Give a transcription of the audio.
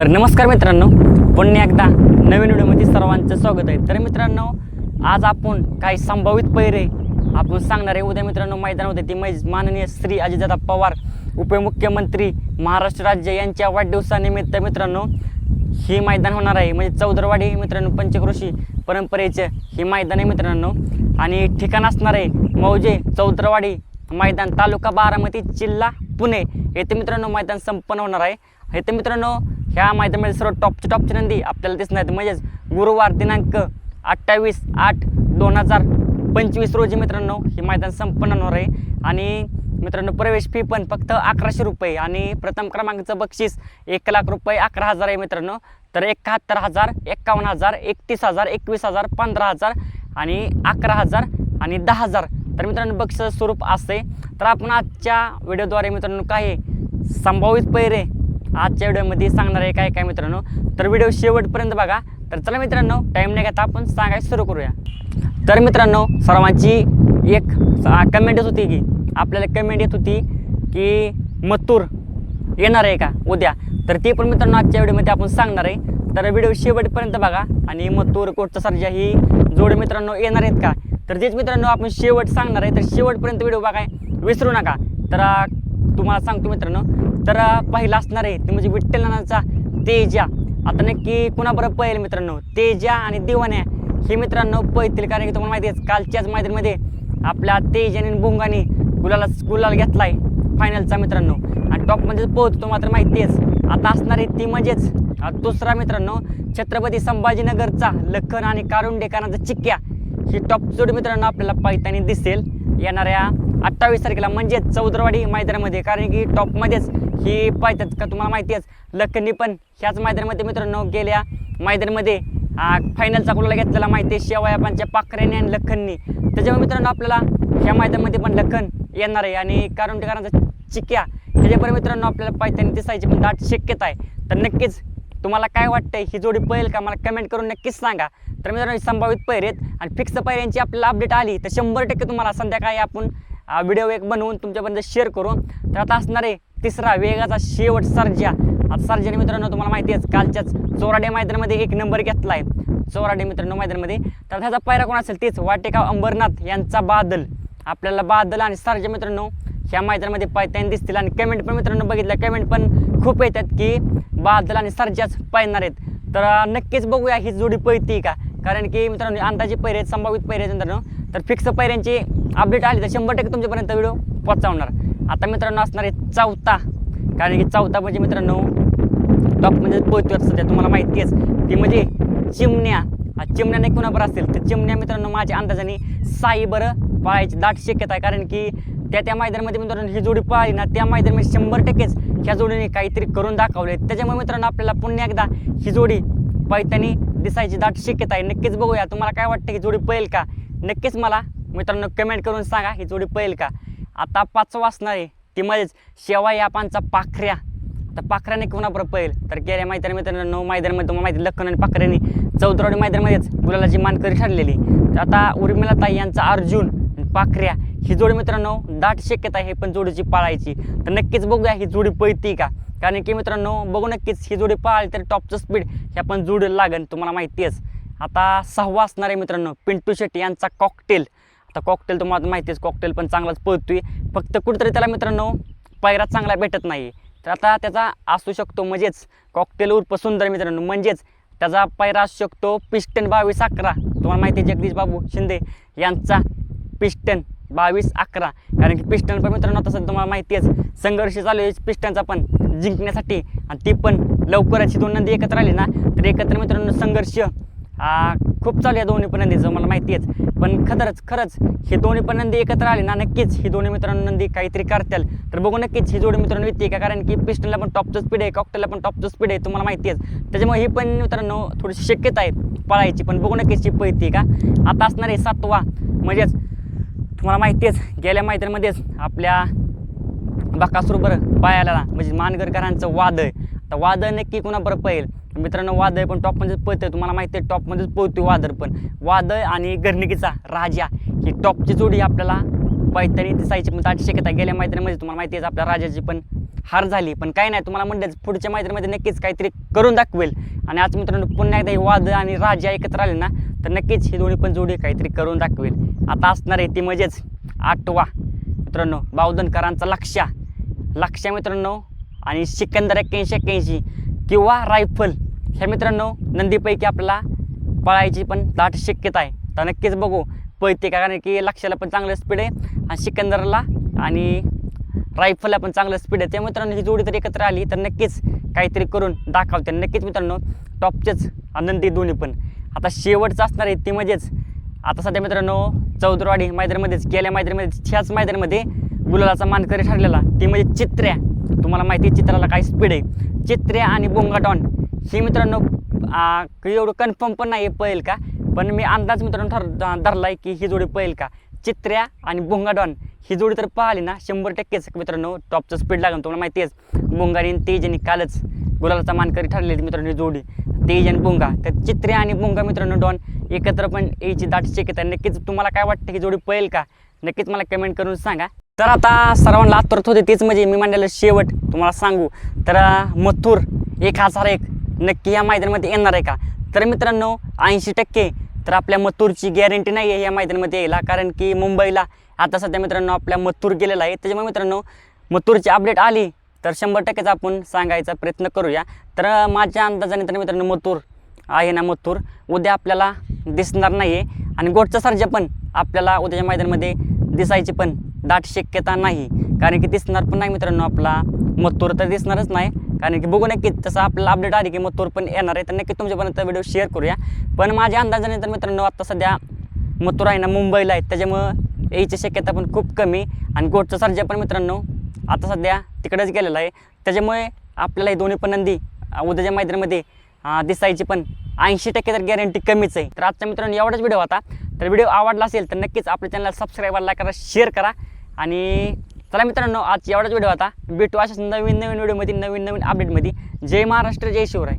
तर नमस्कार मित्रांनो पुन्हा एकदा नवीन व्हिडिओमध्ये सर्वांचं स्वागत आहे. तर मित्रांनो आज आपण काही संभावित पैरे आपण सांगणार आहे. उद्या मित्रांनो मैदान होते ती मै माननीय श्री अजितदादा पवार उपमुख्यमंत्री महाराष्ट्र राज्य यांच्या वाढदिवसानिमित्त मित्रांनो हे मैदान होणार आहे. म्हणजे चौदरवाडी मित्रांनो पंचकृषी परंपरेचं हे मैदान आहे मित्रांनो. आणि ठिकाण असणार आहे मौजे चौदरवाडी मैदान तालुका बारामती जिल्हा पुणे. येथे मित्रांनो मैदान संपन्न होणार आहे. येथे मित्रांनो ह्या मैदानामध्ये सर्व टॉपची टॉपची नंदी आपल्याला दिसणार आहेत म्हणजेच गुरुवार दिनांक अठ्ठावीस आठ दोन हजार पंचवीस रोजी मित्रांनो हे मैदान संपन्न होणार आहे. आणि मित्रांनो प्रवेश फी पण फक्त अकराशे रुपये आणि प्रथम क्रमांकाचं बक्षीस एक लाख रुपये अकरा हजार आहे मित्रांनो. तर एकाहत्तर हजार एक्कावन्न हजार एकतीस हजार एकवीस हजार पंधरा हजार आणि अकरा हजार आणि दहा हजार. तर मित्रांनो बक्षीस स्वरूप असते तर आपण आजच्या व्हिडिओद्वारे मित्रांनो काही संभावित पैरे आजच्या व्हिडिओमध्ये सांगणार आहे काय काय मित्रांनो. तर व्हिडिओ शेवटपर्यंत बघा. तर चला मित्रांनो टाईम नाही घेता आपण सांगायला सुरू करूया. तर मित्रांनो सर्वांची एक कमेंट येत होती की आपल्याला कमेंट येत होती की मथुर येणार आहे का? उद्या. तर ते पण मित्रांनो आजच्या व्हिडिओमध्ये आपण सांगणार आहे. तर व्हिडिओ शेवटपर्यंत बघा. आणि मथुर कोटचा सर्जा ही जोड मित्रांनो येणार आहेत का? तर तेच मित्रांनो आपण शेवट सांगणार आहे. तर शेवटपर्यंत व्हिडिओ बघाय विसरू नका. तर तुम्हाला सांगतो मित्रांनो तर पहिला असणार आहे ते म्हणजे विठ्ठल नानाचा तेजा. आता नक्की कुणाबरोबर पळेल मित्रांनो? तेजा आणि दिवाण्या हे मित्रांनो पळतील कारण की तुम्हाला माहिती आहे कालच्याच मैदानामध्ये आपल्या तेजाने आणि बुंगाने गुलाला गुलाल घेतलाय फायनलचा मित्रांनो. आणि टॉपमध्ये पोहोचतो मात्र माहिती आहेच. आता असणार आहे ती म्हणजेच दुसरा मित्रांनो छत्रपती संभाजीनगरचा लखन आणि कारुंडेकरांचा चिक्क्या. ही टॉप जोड मित्रांनो आपल्याला पायतानी दिसेल. येणाऱ्या अठ्ठावीस तारखेला म्हणजेच चौदरवाडी मैदानामध्ये कारण की टॉपमध्येच ही पाहतात का तुम्हाला माहिती आहे लखनी पण ह्याच मैदानामध्ये मित्रांनो गेल्या. मैदानामध्ये फायनलचा गुलाला घेतलेला माहिती आहे? शेवयापांच्या पाखरेने आणि लखननी. त्याच्यामुळे मित्रांनो आपल्याला ह्या मैदानामध्ये पण लखन येणार आहे. आणि कारुंडेकरांचा चिक्या ह्याच्यापर्यंत मित्रांनो आपल्याला पायतानी दिसायची पण दाट शक्यता आहे. तर नक्कीच तुम्हाला काय वाटतंय? ही जोडी पळेल का? मला कमेंट करून नक्कीच सांगा. तर मित्रांनो संभावित पैर आणि फिक्स पैऱ्यांची आपल्याला अपडेट आली तर शंभर टक्के तुम्हाला संध्याकाळी आपण व्हिडिओ एक बनवून तुमच्यापर्यंत शेअर करू. तर आता असणार आहे तिसरा वेगाचा शेवट सर्जा. आता सर्जाने मित्रांनो तुम्हाला माहिती आहे कालच्याच चोराडे मैदानामध्ये एक नंबर घेतला आहे चोराडे मित्रांनो मैदानामध्ये. तर त्याचा पायरा कोण असेल तेच वाटेगाव अंबरनाथ यांचा बादल. आपल्याला बादल आणि सर्जा मित्रांनो ह्या मैदानामध्ये पायताना दिसतील. आणि कमेंट पण मित्रांनो बघितलं कमेंट पण खूप येतात की बादल आणि सर्जाच पायणार आहेत. तर नक्कीच बघूया ही जोडी पळती का? कारण की मित्रांनो अंदाजे पैरे आहेत संभावित पैरे आहेत मित्रांनो. तर फिक्स पैऱ्यांची अपडेट आली तर शंभर टक्के तुमच्यापर्यंत व्हिडिओ पोहोचवणार. आता मित्रांनो असणार आहे चौथा. कारण की चौथा म्हणजे मित्रांनो टॉप म्हणजे पोहतो सध्या तुम्हाला माहिती आहे ती म्हणजे चिमण्या. हा चिमण्या नाही कुणाबर असेल? तर चिमण्या मित्रांनो माझ्या अंदाजाने साई बरं पाळायची दाट शक्यता आहे. कारण की त्या त्या मैदानामध्ये मित्रांनो ही जोडी पाळली ना त्या मैदानामध्ये शंभर टक्केच ह्या जोडीने काहीतरी करून दाखवले त्याच्यामुळे मित्रांनो आपल्याला पुन्हा एकदा ही जोडी पायतानी दिसायची दाट शक्यता आहे. नक्कीच बघूया. तुम्हाला काय वाटतं ही जोडी पळेल का? नक्कीच मला मित्रांनो कमेंट करून सांगा ही जोडी पळेल का? आता पाचवा असणार आहे. ती मध्येच शेवा यापांचा पाखऱ्या. तर पाखऱ्याने कोणाबरोबर पळेल? तर गेल्या मैदान मित्रांनो मैदानामध्ये तुम्हाला माहिती लखन आणि पाखऱ्याने चौथरवाडी मैदानामध्येच गुलालाची मानकरी ठरलेली. तर आता उर्मिला ताई यांचा अर्जुन पाखऱ्या. ही जोडी मित्रांनो दाट शक्यता आहे पण जोडीची पाळायची. तर नक्कीच बघूया ही जोडी पळती का? कारण की मित्रांनो बघू नक्कीच ही जोडी पाळली तर टॉपचं स्पीड हे आपण जोडीला लागेल तुम्हाला माहिती आहेच. आता सहावा असणार आहे मित्रांनो पिंटू शेट्टी यांचा कॉकटेल आता कॉकटेल तुम्हाला माहिती आहेच कॉकटेल पण चांगलाच पळतोय. फक्त कुठेतरी त्याला मित्रांनो पायरा चांगला भेटत नाही. तर आता त्याचा असू शकतो म्हणजेच कॉकटेल उर्फ सुंदर मित्रांनो म्हणजेच त्याचा पायरा असू शकतो पिस्टन बावीस अकरा. तुम्हाला माहिती आहे जगदीश बाबू शिंदे यांचा पिस्टन बावीस अकरा. कारण की पिस्टन पण मित्रांनो तसं तुम्हाला माहिती आहे संघर्ष चालू आहे पिस्टनचा पण जिंकण्यासाठी. आणि ती पण लवकरच दोन नंदी एकत्र आली ना तर एकत्र मित्रांनो संघर्ष खूप चालू आहे दोन्ही पण नंदीचं मला माहिती आहे. पण खरंच खरंच हे दोन्ही पण नंदी एकत्र आली ना नक्कीच ही दोन्ही मित्रांनो नंदी काहीतरी करतील. तर बघू नक्कीच ही जोडी मित्रांनो येते का? कारण की पिस्टनला पण टॉपचं स्पीड आहे कॉकटेलला पण टॉपचं स्पीड आहे तुम्हाला माहिती आहे. त्याच्यामुळे ही पण मित्रांनो थोडीशी शक्यता आहे पळायची. पण बघू नक्कीच ही पळते का? आता असणार आहे सातवा. म्हणजेच तुम्हाला माहितीच गेल्या मैदानामध्येच आपल्या बकासूरबर पायाला म्हणजे मानगरकरांचं वादळ. तर वादळ नक्की कुणाबरोबर पळेल? मित्रांनो वादळ पण टॉपमध्येच पळतं तुम्हाला माहिती आहे टॉपमध्येच पळतो वादळ पण. वादळ आणि गर्णिकीचा राजा ही टॉपची जोडी आपल्याला पैतणी दिसायची. म्हणजे पण दाट शक्यता गेल्या मैत्रीमध्ये तुम्हाला माहिती आहे आपल्या राजाची पण हार झाली. पण काही नाही तुम्हाला म्हणलं पुढच्या मैत्रीमध्ये नक्कीच काहीतरी करून दाखवेल. आणि आज मित्रांनो पुन्हा एकदा हे वाद आणि राजा एकत्र आले ना तर नक्कीच ही दोन्ही पण जोडी काहीतरी करून दाखवेल. आता असणार आहे ती म्हणजेच आठवा. मित्रांनो बावधनकरांचा लक्ष्या लक्ष्या मित्रांनो. आणि सिकंदर एक्क्याऐंशी एक्क्याऐंशी किंवा रायफल. ह्या मित्रांनो नंदीपैकी आपल्याला पळायची पण दाट शक्यता आहे. तर नक्कीच बघू. पळते का? कारण की लक्षाला पण चांगलं स्पीड आहे. आणि सिकंदरला आणि रायफलला पण चांगलं स्पीड आहे. त्या मित्रांनो ही जोडी तर एकत्र आली तर नक्कीच काहीतरी करून दाखवते. नक्कीच मित्रांनो टॉपचेच. आनंदी दोन्ही पण. आता शेवटचं असणार आहे ती म्हणजेच आता सध्या मित्रांनो चौदरवाडी मैदानामध्येच गेल्या मैदानामध्ये ह्याच मैदानामध्ये गुलालाचा मानकरी ठरलेला. ती म्हणजे चित्र्या. तुम्हाला माहिती आहे चित्राला काय स्पीड आहे. चित्र्या आणि बोंगाडॉन हे मित्रांनो एवढं कन्फर्म पण नाही पळेल का? पण मी अंदाज मित्रांनो ठर धरला आहे की ही जोडी पळेल का? चित्र्या आणि बोंगाडॉन ही जोडी तर पाहिली ना शंभर टक्केच. मित्रांनो टॉपचं स्पीड लागेल तुम्हाला माहिती आहेच. बोंगाडी आणि तेज आणि कालच गुलालाचा मानकरी ठरलेली मित्रांनो ही जोडी. तेज आणि बोंगा. तर चित्रे आणि पुंगा मित्रांनो डॉन एकत्र पण यायची दाट शक्यता आहे. नक्कीच तुम्हाला काय वाटतं? की जोडी पळेल का? नक्कीच मला कमेंट करून सांगा. तर आता सर्वांना आतरत होते तेच म्हणजे मी मांडलेलं शेवट तुम्हाला सांगू. तर मथूर मथुर एक हजार एक. नक्की या मैदानामध्ये येणार आहे का? तर मित्रांनो ऐंशी टक्के. तर आपल्या मथुरची गॅरंटी नाही आहे या मैदानामध्ये यायला कारण की मुंबईला आता सध्या मित्रांनो आपल्या मथुर गेलेला आहे. त्याच्यामुळे मित्रांनो मथुरची अपडेट आली. तर शंभर टक्केच आपण सांगायचा प्रयत्न करूया. तर माझ्या अंदाजाने तर मित्रांनो मथुर आहे ना मथुर. उद्या आपल्याला दिसणार नाही आहे आणि गोटचा सर्जा पण आपल्याला उद्याच्या मैदानामध्ये दिसायची पण दाट शक्यता नाही. कारण की दिसणार पण नाही मित्रांनो आपला. मथुर तर दिसणारच नाही. कारण की बघू नक्की तसं आपल्याला अपडेट आली की मथुर पण येणार आहे. तर नक्की तुमच्यापर्यंत व्हिडिओ शेअर करूया. पण माझ्या अंदाजाने तर मित्रांनो आता सध्या मथुर आहे ना मुंबईला आहे. त्याच्यामुळं यायची शक्यता पण खूप कमी. आणि गोटचा सर्जा पण मित्रांनो आता सध्या तिकडेच गेलेला आहे. त्याच्यामुळे आपल्याला हे दोन्ही पण नंदी उद्याच्या मैदानामध्ये दिसायची पण ऐंशी टक्के तर गॅरंटी कमीच आहे. तर आजच्या मित्रांनो एवढाच व्हिडिओ होता. तर व्हिडिओ आवडला असेल तर नक्कीच आपल्या चॅनलला सबस्क्राईब लाईक करा शेअर करा. आणि चला मित्रांनो आज एवढाच व्हिडिओ होता. भेटू अशाच नवीन नवीन व्हिडिओमध्ये नवीन नवीन अपडेटमध्ये जय महाराष्ट्र जय शिवराय.